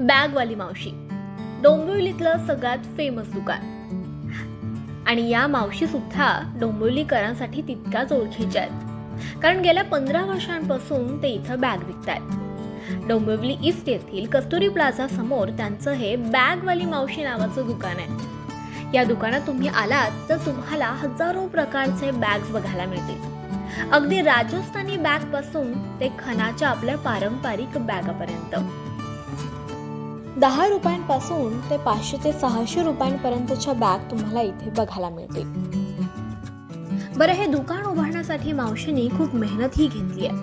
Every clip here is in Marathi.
बॅगवाली मावशी. डोंबिवलीतलं सगळ्यात फेमस दुकान. आणि या मावशी सुद्धा डोंबिवलीकरांसाठी तितक्याच ओळखीच्या आहेत. कारण गेल्या पंधरा वर्षांपासून ते इथं बॅग विकतायत. डोंबिवली ईस्ट येथील कस्तुरी प्लाझा समोर त्यांचं हे बॅगवाली मावशी नावाचं दुकान आहे. या दुकानात तुम्ही आलात तर तुम्हाला हजारो प्रकारचे बॅग्स बघायला मिळतील. अगदी राजस्थानी बॅगपासून ते खनाच्या आपल्या पारंपरिक बॅगापर्यंत. दहा रुपयांपासून ते पाचशे ते सहाशे रुपयांपर्यंतच्या बॅग तुम्हाला इथे बघायला मिळतील. बरं हे दुकान उभारण्यासाठी मावशींनी खूप मेहनतही घेतली आहे.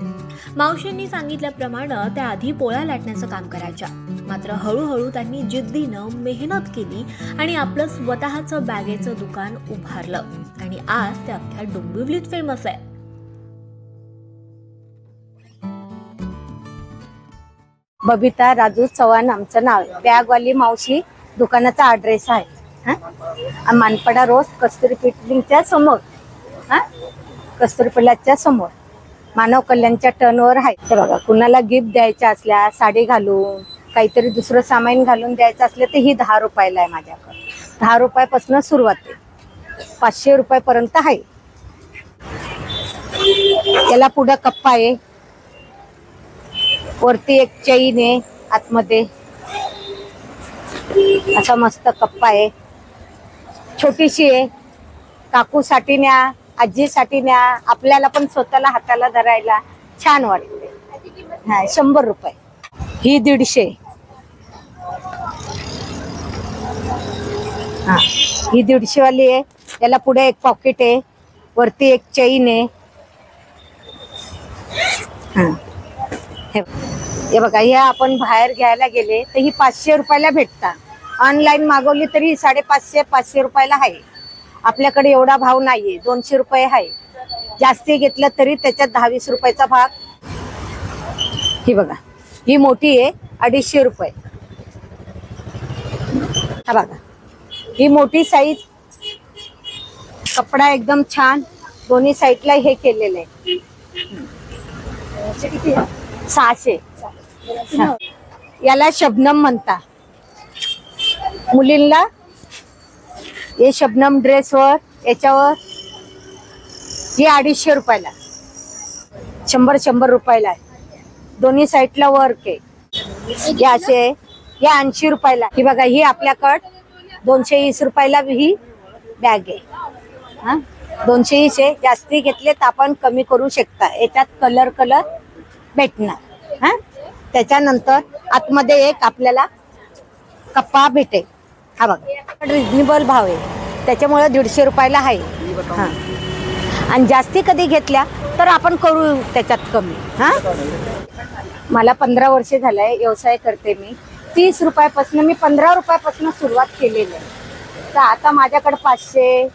मावशींनी सांगितल्याप्रमाणे त्या आधी पोळ्या लाटण्याचं काम करायच्या. मात्र हळूहळू त्यांनी जिद्दीनं मेहनत केली आणि आपलं स्वतःचं बॅगेचं दुकान उभारलं. आणि आज ते अख्ख्या डोंबिवलीत फेमस आहे. बबिता राजू चव्हाण आमचं नाव आहे. बॅगवाली मावशी दुकानाचा ऍड्रेस आहे. मानपडा रोज मानपाडा रोड कस्तुरी पिटलिंगच्या समोर. हा? कस्तुरी पिल्लाच्या समोर. मानव कल्याणच्या टर्नवर आहे. तर बघा कुणाला गिफ्ट द्यायच्या असल्या साडी घालून काहीतरी दुसरं सामान घालून द्यायचं असलं तर ही दहा रुपयाला आहे माझ्याकडे. दहा रुपयापासून सुरुवात आहे. पाचशे रुपयापर्यंत आहे. त्याला पुढं कप्पा आहे. वरती एक चैन आहे आतमध्ये. असा मस्त कप्पा आहे. छोटीशी आहे. काकूसाठी न्या आजीसाठी न्या आपल्याला पण स्वतःला हाताला धरायला छान वाटते. हा शंभर रुपये. ही दीडशे. हा ही दीडशेवाली आहे. त्याला पुढे एक पॉकेट आहे. वरती एक चैन आहे. हा. हे हे बघा हे आपण बाहेर घ्यायला गेले तर ही पाचशे रुपयाला भेटतात ऑनलाईन मागवली तरी साडेपाचशे पाचशे रुपयाला आहे. आपल्याकडे एवढा भाव नाहीये दोनशे रुपये आहे. जास्ती घेतलं तरी त्याच्यात दहावीस रुपयाचा भाग. ही बघा ही मोठी आहे अडीचशे रुपये. हा बघा ही मोठी साईज कपडा एकदम छान दोन्ही साईडला हे केलेलं आहे? सहाशे. याला शबनम म्हणता. मुलींना हे शबनम ड्रेसवर याच्यावर हे अडीचशे रुपयाला. शंभर शंभर रुपयाला आहे. दोन्ही साईडला वर्क आहे. हे असे आहे. हे ऐंशी रुपयाला ही बघा ही आपल्याकड दोनशे वीस रुपयाला ही बॅग आहे. हा? दोनशे वीस आहे. जास्ती घेतले तर आपण कमी करू शकता. याच्यात कलर कलर भेटणार. हा? त्याच्यानंतर आतमध्ये एक आपल्याला कप्पा भेटेल. हा बघा. रिजनेबल भाव आहे. त्याच्यामुळे दीडशे रुपयाला आहे. हा. आणि जास्ती कधी घेतल्या तर आपण करू त्याच्यात कमी. हा? मला पंधरा वर्ष झालंय व्यवसाय करते मी. तीस रुपयापासून मी पंधरा रुपयापासून सुरुवात केलेली आहे. तर आता माझ्याकडे पाचशे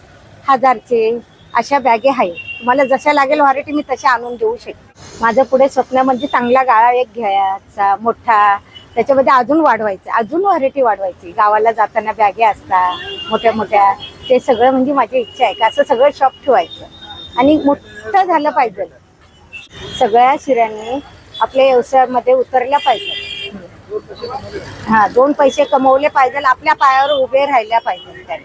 हजारचे अशा बॅगे आहे तुम्हाला जशा लागेल व्हरायटी मी तशा आणून देऊ शकते. माझं पुढे स्वप्न म्हणजे चांगला गाळा एक घ्यायचा मोठा. त्याच्यामध्ये अजून वाढवायचं अजून व्हरायटी वाढवायची. गावाला जाताना बॅगे असतात मोठ्या मोठ्या. ते सगळं म्हणजे माझी इच्छा आहे का असं सगळं शॉप ठेवायचं. आणि मोठं झालं पाहिजे. सगळ्या शिऱ्यांनी आपल्या व्यवसायामध्ये उतरल्या पाहिजे. हा दोन पैसे कमवले पाहिजे आपल्या पायावर उभे राहिल्या पाहिजे. त्यांनी